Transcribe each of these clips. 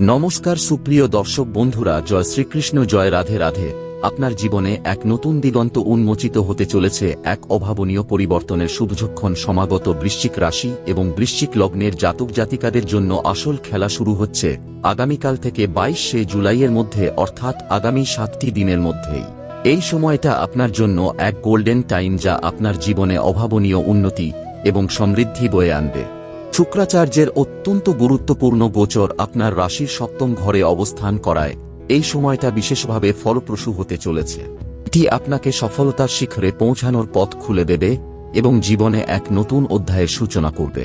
নমস্কার সুপ্রিয় দর্শক বন্ধুরা, জয় শ্রীকৃষ্ণ, জয় রাধে রাধে। আপনার জীবনে এক নতুন দিগন্ত উন্মোচিত হতে চলেছে এক অভাবনীয় পরিবর্তনের শুভযক্ষণ সমাগত বৃশ্চিক রাশি এবং বৃশ্চিক লগ্নের জাতক জাতিকাদের জন্য আসল খেলা শুরু হচ্ছে আগামীকাল থেকে বাইশে জুলাইয়ের মধ্যে, অর্থাৎ আগামী সাতটি দিনের মধ্যেই। এই সময়টা আপনার জন্য এক গোল্ডেন টাইম যা আপনার জীবনে অভাবনীয় উন্নতি এবং সমৃদ্ধি বয়ে আনবে। শুক্রাচার্যের অত্যন্ত গুরুত্বপূর্ণ গোচর আপনার রাশির সপ্তম ঘরে অবস্থান করায়। এই সময়টা বিশেষভাবে ফলপ্রসূ হতে চলেছে। এটি আপনাকে সফলতার শিখরে পৌঁছানোর পথ খুলে দেবে এবং জীবনে এক নতুন অধ্যায়ের সূচনা করবে।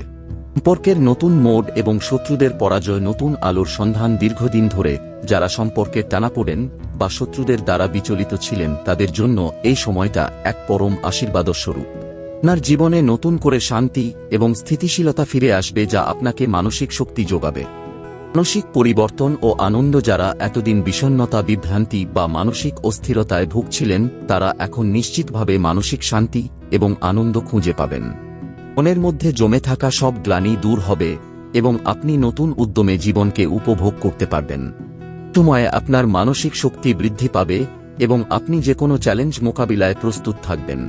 সম্পর্কের নতুন মোড এবং শত্রুদের পরাজয় নতুন আলোর সন্ধান দীর্ঘদিন ধরে যারা সম্পর্কে টানাপোড়েন বা শত্রুদের দ্বারা বিচলিত ছিলেন তাদের জন্য এই সময়টা এক পরম আশীর্বাদস্বরূপ। আপনার জীবনে নতুন করে শান্তি এবং স্থিতিশীলতা ফিরে আসবে যা আপনাকে মানসিক শক্তি যোগাবে। মানসিক পরিবর্তন ও আনন্দ যারা এতদিন বিষণ্নতা বিভ্রান্তি বা মানসিক অস্থিরতায় ভুগছিলেন, তারা এখন নিশ্চিতভাবে মানসিক শান্তি এবং আনন্দ খুঁজে পাবেন। মনের মধ্যে জমে থাকা সব গ্লানি দূর হবে এবং আপনি নতুন উদ্যমে জীবনকে উপভোগ করতে পারবেন। সময়ে আপনার মানসিক শক্তি বৃদ্ধি পাবে এবং আপনি যে কোনো চ্যালেঞ্জ মোকাবিলায় প্রস্তুত থাকবেন।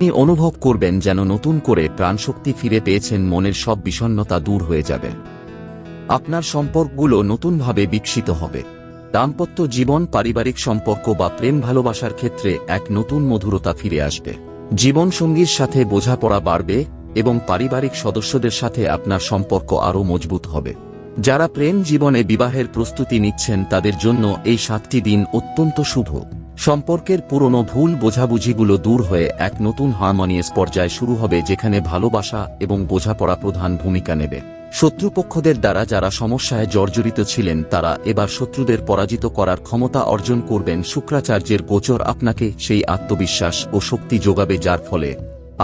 আপনি অনুভব করবেন যেন নতুন করে প্রাণশক্তি ফিরে পেয়েছেন, মনের সব বিষণ্নতা দূর হয়ে যাবে। আপনার সম্পর্কগুলো নতুনভাবে বিকশিত হবে। দাম্পত্য জীবন, পারিবারিক সম্পর্ক বা প্রেম ভালোবাসার ক্ষেত্রে এক নতুন মধুরতা ফিরে আসবে। জীবনসঙ্গীর সাথে বোঝাপড়া বাড়বে এবং পারিবারিক সদস্যদের সাথে আপনার সম্পর্ক আরও মজবুত হবে। যারা প্রেম জীবনে বিবাহের প্রস্তুতি নিচ্ছেন, তাদের জন্য এই সাতটি দিন অত্যন্ত শুভ। সম্পর্কের পুরনো ভুল বোঝাবুঝিগুলো দূর হয়ে এক নতুন হারমোনিয়াস পর্যায় শুরু হবে, যেখানে ভালোবাসা এবং বোঝাপড়া প্রধান ভূমিকা নেবে। শত্রুপক্ষদের দ্বারা যারা সমস্যায় জর্জরিত ছিলেন, তারা এবার শত্রুদের পরাজিত করার ক্ষমতা অর্জন করবেন শুক্রাচার্যের গোচর আপনাকে সেই আত্মবিশ্বাস ও শক্তি যোগাবে, যার ফলে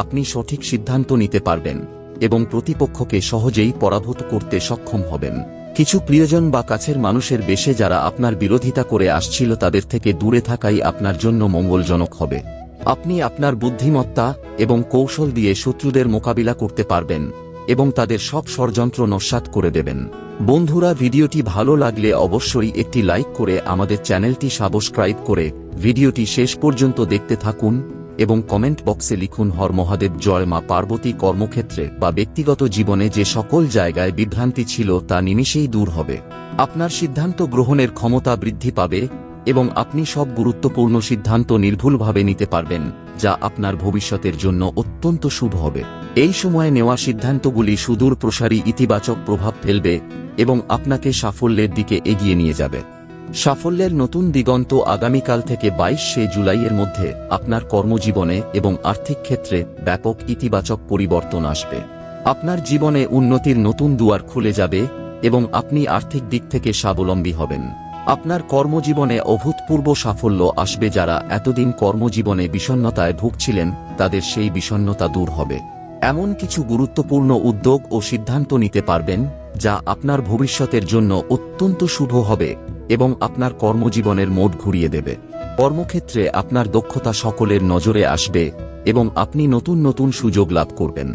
আপনি সঠিক সিদ্ধান্ত নিতে পারবেন এবং প্রতিপক্ষকে সহজেই পরাভূত করতে সক্ষম হবেন। কিছু প্রিয়জন বা কাছের মানুষের বেশে যারা আপনার বিরোধিতা করে আসছিল তাদের থেকে দূরে থাকাই আপনার জন্য মঙ্গলজনক হবে। আপনি আপনার বুদ্ধিমত্তা এবং কৌশল দিয়ে শত্রুদের মোকাবিলা করতে পারবেন এবং তাদের সব ষড়যন্ত্র নস্যাৎ করে দেবেন। বন্ধুরা, ভিডিওটি ভালো লাগলে অবশ্যই একটি লাইক করে আমাদের চ্যানেলটি সাবস্ক্রাইব করে ভিডিওটি শেষ পর্যন্ত দেখতে থাকুন। এবং কমেন্ট বক্সে লিখুন হর মহাদেব জয় মা পার্বতী কর্মক্ষেত্রে বা ব্যক্তিগত জীবনে যে সকল জায়গায় বিভ্রান্তি ছিল তা নিমিষেই দূর হবে। আপনার সিদ্ধান্ত গ্রহণের ক্ষমতা বৃদ্ধি পাবে এবং আপনি সব গুরুত্বপূর্ণ সিদ্ধান্ত নির্ভুলভাবে নিতে পারবেন, যা আপনার ভবিষ্যতের জন্য অত্যন্ত শুভ হবে। এই সময়ে নেওয়া সিদ্ধান্তগুলি সুদূর প্রসারী ইতিবাচক প্রভাব ফেলবে এবং আপনাকে সাফল্যের দিকে এগিয়ে নিয়ে যাবে। সাফল্যের নতুন দিগন্ত আগামীকাল থেকে বাইশে জুলাইয়ের মধ্যে আপনার কর্মজীবনে এবং আর্থিক ক্ষেত্রে ব্যাপক ইতিবাচক পরিবর্তন আসবে। আপনার জীবনে উন্নতির নতুন দুয়ার খুলে যাবে এবং আপনি আর্থিক দিক থেকে স্বাবলম্বী হবেন। আপনার কর্মজীবনে অভূতপূর্ব সাফল্য আসবে যারা এতদিন কর্মজীবনে বিষণ্নতায় ভুগছিলেন, তাদের সেই বিষণ্নতা দূর হবে। এমন কিছু গুরুত্বপূর্ণ উদ্যোগ ও সিদ্ধান্ত নিতে পারবেন যা আপনার ভবিষ্যতের জন্য অত্যন্ত শুভ হবে এবং আপনার কর্মজীবনের মোট ঘুরিয়ে দেবে। কর্মক্ষেত্রে আপনার দক্ষতা সকলের নজরে আসবে এবং আপনি নতুন নতুন সুযোগ লাভ করবেন।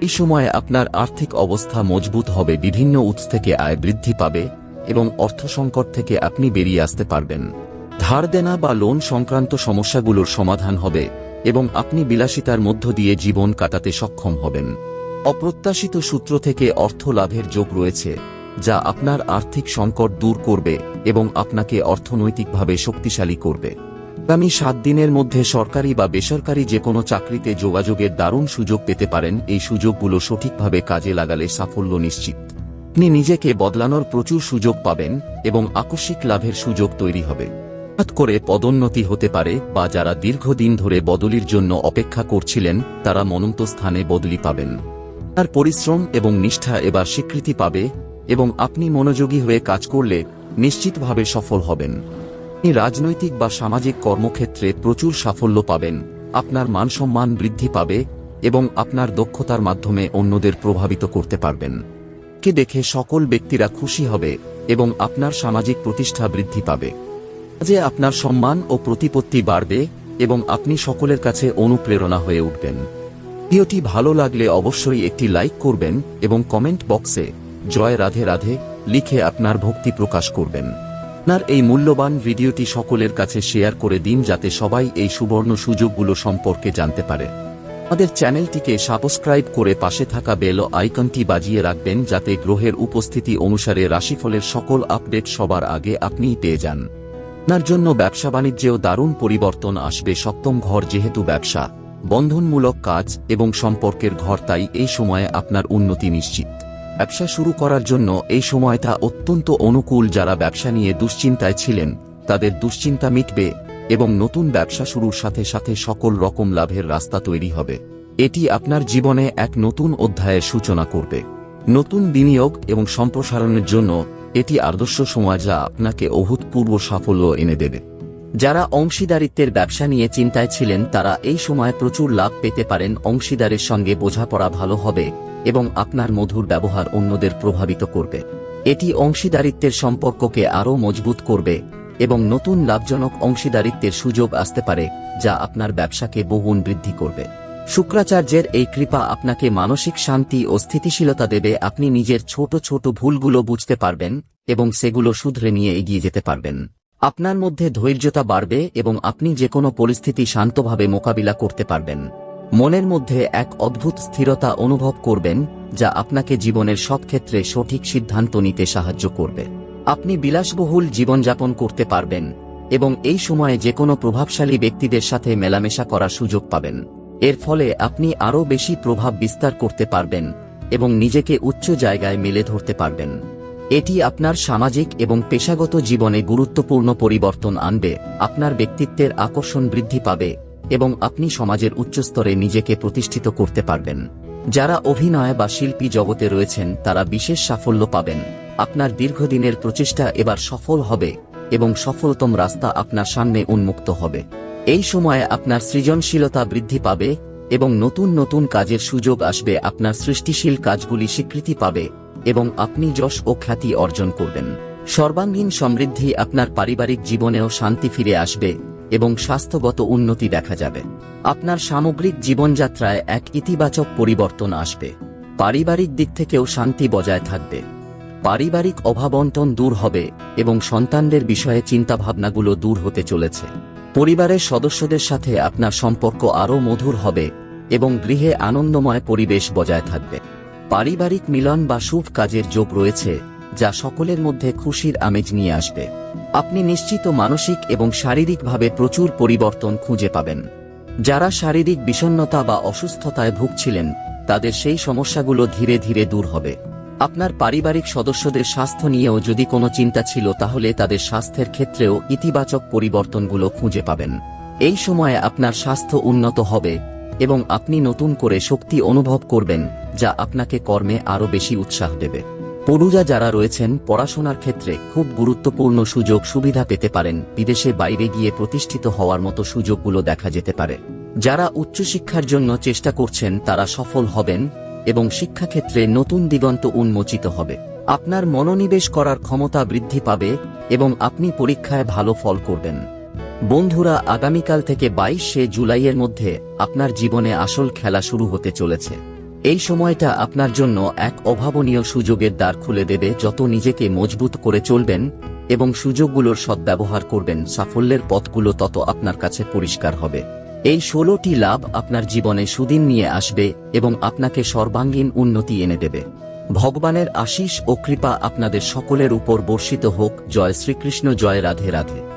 এই সময়ে আপনার আর্থিক অবস্থা মজবুত হবে, বিভিন্ন উৎস থেকে আয় বৃদ্ধি পাবে এবং অর্থ সংকট থেকে আপনি বেরিয়ে আসতে পারবেন। ধার দেনা বা লোন সংক্রান্ত সমস্যাগুলোর সমাধান হবে এবং আপনি বিলাসিতার মধ্য দিয়ে জীবন কাটাতে সক্ষম হবেন। অপ্রত্যাশিত সূত্র থেকে অর্থ লাভের যোগ রয়েছে, যা আপনার আর্থিক সংকট দূর করবে এবং আপনাকে অর্থনৈতিকভাবে শক্তিশালী করবে। আগামী সাত দিনের মধ্যে সরকারি বা বেসরকারি যে কোনো চাকরিতে যোগাযোগের দারুণ সুযোগ পেতে পারেন, এই সুযোগগুলো সঠিকভাবে কাজে লাগালে সাফল্য নিশ্চিত। আপনি নিজেকে বদলানোর প্রচুর সুযোগ পাবেন এবং আকস্মিক লাভের সুযোগ তৈরি হবে। হঠাৎ করে পদোন্নতি হতে পারে বা যারা দীর্ঘদিন ধরে বদলির জন্য অপেক্ষা করছিলেন, তারা মনন্ত স্থানে বদলি পাবেন। তার পরিশ্রম এবং নিষ্ঠা এবার স্বীকৃতি পাবে এবং আপনি মনোযোগী হয়ে কাজ করলে নিশ্চিতভাবে সফল হবেন। আপনি রাজনৈতিক বা সামাজিক কর্মক্ষেত্রে প্রচুর সাফল্য পাবেন, আপনার মানসম্মান বৃদ্ধি পাবে এবং আপনার দক্ষতার মাধ্যমে অন্যদের প্রভাবিত করতে পারবেন। কে দেখে সকল ব্যক্তিরা খুশি হবে এবং আপনার সামাজিক প্রতিষ্ঠা বৃদ্ধি পাবে। যে আপনার সম্মান ও প্রতিপত্তি বাড়বে এবং আপনি সকলের কাছে অনুপ্রেরণা হয়ে উঠবেন। ভিডিওটি ভালো লাগলে অবশ্যই একটি লাইক করবেন এবং কমেন্ট বক্সে জয় রাধে রাধে লিখে আপনার ভক্তি প্রকাশ করবেন। আপনার এই মূল্যবান ভিডিওটি সকলের কাছে শেয়ার করে দিন যাতে সবাই এই সুবর্ণ সুযোগগুলো সম্পর্কে জানতে পারে। আমাদের চ্যানেলটিকে সাবস্ক্রাইব করে পাশে থাকা বেল আইকনটি বাজিয়ে রাখবেন যাতে গ্রহের উপস্থিতি অনুসারে রাশিফলের সকল আপডেট সবার আগে আপনিই পেয়ে যান। আপনার জন্য ব্যবসা বাণিজ্যেও দারুণ পরিবর্তন আসবে সপ্তম ঘর যেহেতু ব্যবসা। বন্ধনমূলক কাজ এবং সম্পর্কের ঘর তাই এই সময়ে আপনার উন্নতি নিশ্চিত। ব্যবসা শুরু করার জন্য এই সময়টা অত্যন্ত অনুকূল যারা ব্যবসা নিয়ে দুশ্চিন্তায় ছিলেন, তাদের দুশ্চিন্তা মিটবে এবং নতুন ব্যবসা শুরুর সাথে সাথে সকল রকম লাভের রাস্তা তৈরি হবে। এটি আপনার জীবনে এক নতুন অধ্যায়ের সূচনা করবে। নতুন বিনিয়োগ এবং সম্প্রসারণের জন্য এটি আদর্শ সময় যা আপনাকে অভূতপূর্ব সাফল্য এনে দেবে। যারা অংশীদারিত্বের ব্যবসা নিয়ে চিন্তায় ছিলেন, তারা এই সময় প্রচুর লাভ পেতে পারেন। অংশীদারের সঙ্গে বোঝাপড়া ভালো হবে এবং আপনার মধুর ব্যবহার অন্যদের প্রভাবিত করবে। এটি অংশীদারিত্বের সম্পর্ককে আরও মজবুত করবে এবং নতুন লাভজনক অংশীদারিত্বের সুযোগ আসতে পারে, যা আপনার ব্যবসাকে বহুগুণ বৃদ্ধি করবে। শুক্রাচার্যের এই কৃপা আপনাকে মানসিক শান্তি ও স্থিতিশীলতা দেবে। আপনি নিজের ছোট ছোট ভুলগুলো বুঝতে পারবেন এবং সেগুলো শুধরে নিয়ে এগিয়ে যেতে পারবেন। আপনার মধ্যে ধৈর্যতা বাড়বে এবং আপনি যে কোনো পরিস্থিতি শান্তভাবে মোকাবিলা করতে পারবেন। মনের মধ্যে এক অদ্ভুত স্থিরতা অনুভব করবেন, যা আপনাকে জীবনের সব ক্ষেত্রে সঠিক সিদ্ধান্ত নিতে সাহায্য করবে। আপনি বিলাসবহুল জীবনযাপন করতে পারবেন এবং এই সময়ে যে কোনো প্রভাবশালী ব্যক্তিদের সাথে মেলামেশা করার সুযোগ পাবেন। এর ফলে আপনি আরও বেশি প্রভাব বিস্তার করতে পারবেন এবং নিজেকে উচ্চ জায়গায় মেলে ধরতে পারবেন। এটি আপনার সামাজিক এবং পেশাগত জীবনে গুরুত্বপূর্ণ পরিবর্তন আনবে, আপনার ব্যক্তিত্বের আকর্ষণ বৃদ্ধি পাবে, এবং আপনি সমাজের উচ্চস্তরে নিজেকে প্রতিষ্ঠিত করতে পারবেন। যারা অভিনয় বা শিল্পী জগতে রয়েছেন, তারা বিশেষ সাফল্য পাবেন। আপনার দীর্ঘদিনের প্রচেষ্টা এবার সফল হবে, এবং সফলতম রাস্তা আপনার সামনে উন্মুক্ত হবে। এই সময়ে আপনার সৃজনশীলতা বৃদ্ধি পাবে, এবং নতুন নতুন কাজের সুযোগ আসবে, আপনার সৃষ্টিশীল কাজগুলি স্বীকৃতি পাবে। এবং আপনি যশ ও খ্যাতি অর্জন করবেন। সর্বাঙ্গীন সমৃদ্ধি আপনার পারিবারিক জীবনেও শান্তি ফিরে আসবে এবং স্বাস্থ্যগত উন্নতি দেখা যাবে। আপনার সামগ্রিক জীবনযাত্রায় এক ইতিবাচক পরিবর্তন আসবে। পারিবারিক দিক থেকেও শান্তি বজায় থাকবে। পারিবারিক অভাবন্টন দূর হবে এবং সন্তানদের বিষয়ে চিন্তাভাবনাগুলো দূর হতে চলেছে। পরিবারের সদস্যদের সাথে আপনার সম্পর্ক আরও মধুর হবে এবং গৃহে আনন্দময় পরিবেশ বজায় থাকবে। পারিবারিক মিলন বা শুভ কাজের যোগ রয়েছে, যা সকলের মধ্যে খুশির আমেজ নিয়ে আসবে। আপনি নিশ্চিত মানসিক এবং শারীরিকভাবে প্রচুর পরিবর্তন খুঁজে পাবেন। যারা শারীরিক বিষণ্ণতা বা অসুস্থতায় ভুগছিলেন, তাদের সেই সমস্যাগুলো ধীরে ধীরে দূর হবে। আপনার পারিবারিক সদস্যদের স্বাস্থ্য নিয়েও যদি কোনো চিন্তা ছিল, তাহলে তাদের স্বাস্থ্যের ক্ষেত্রেও ইতিবাচক পরিবর্তনগুলো খুঁজে পাবেন। এই সময়ে আপনার স্বাস্থ্য উন্নত হবে এবং আপনি নতুন করে শক্তি অনুভব করবেন, যা আপনাকে কর্মে আরও বেশি উৎসাহ দেবে। পড়ুয়া যারা রয়েছেন, পড়াশোনার ক্ষেত্রে খুব গুরুত্বপূর্ণ সুযোগ সুবিধা পেতে পারেন, বিদেশে বাইরে গিয়ে প্রতিষ্ঠিত হওয়ার মতো সুযোগগুলো দেখা যেতে পারে। যারা উচ্চশিক্ষার জন্য চেষ্টা করছেন, তারা সফল হবেন এবং শিক্ষাক্ষেত্রে নতুন দিগন্ত উন্মোচিত হবে। আপনার মনোনিবেশ করার ক্ষমতা বৃদ্ধি পাবে এবং আপনি পরীক্ষায় ভালো ফল করবেন। বন্ধুরা, আগামীকাল থেকে বাইশে জুলাইয়ের মধ্যে আপনার জীবনে আসল খেলা শুরু হতে চলেছে। এই সময়টা আপনার জন্য এক অভাবনীয় সুযোগের দ্বার খুলে দেবে যত নিজেকে মজবুত করে চলবেন এবং সুযোগগুলোর সদ্ব্যবহার করবেন। সাফল্যের পথগুলো তত আপনার কাছে পরিষ্কার হবে। এই ষোলোটি লাভ আপনার জীবনে সুদিন নিয়ে আসবে এবং আপনাকে সর্বাঙ্গীন উন্নতি এনে দেবে। ভগবানের আশিস ও কৃপা আপনাদের সকলের উপর বর্ষিত হোক। জয় শ্রীকৃষ্ণ, জয় রাধে রাধে।